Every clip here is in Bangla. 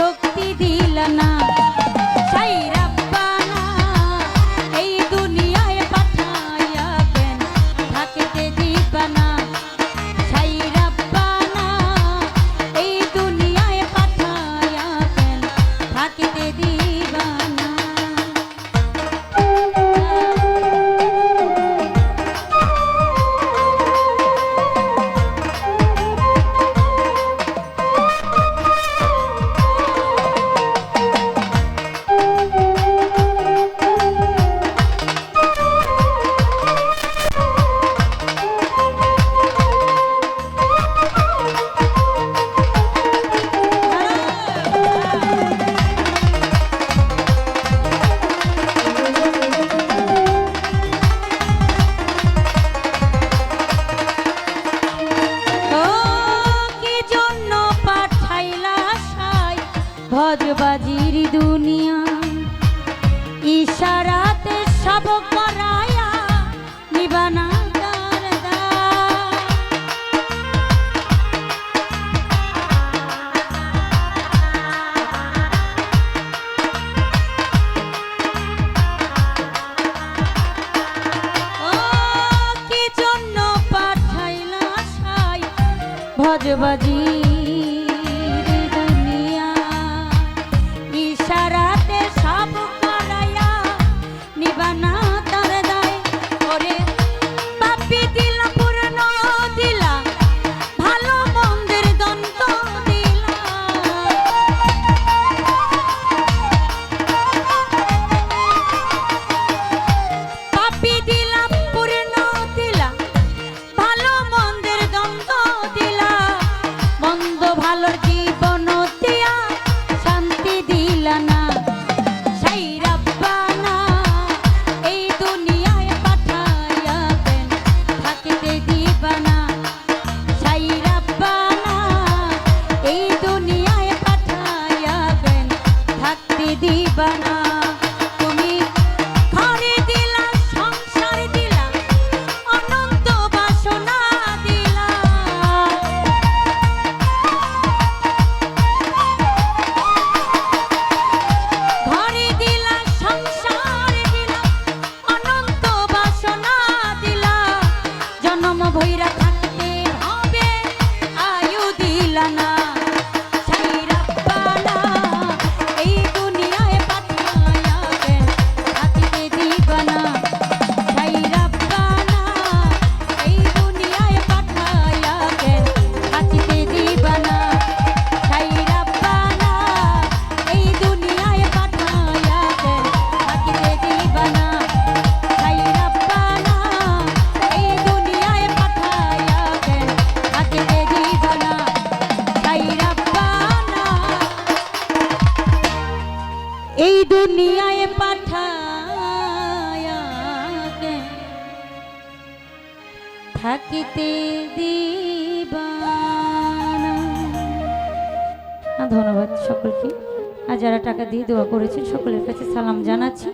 Choco. ভজবাজি থাকিতে ধন্যবাদ সকলকে। আর যারা টাকা দিয়ে দোয়া করেছেন, সকলের কাছে সালাম জানাচ্ছি।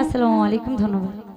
আসসালামু আলাইকুম, ধন্যবাদ।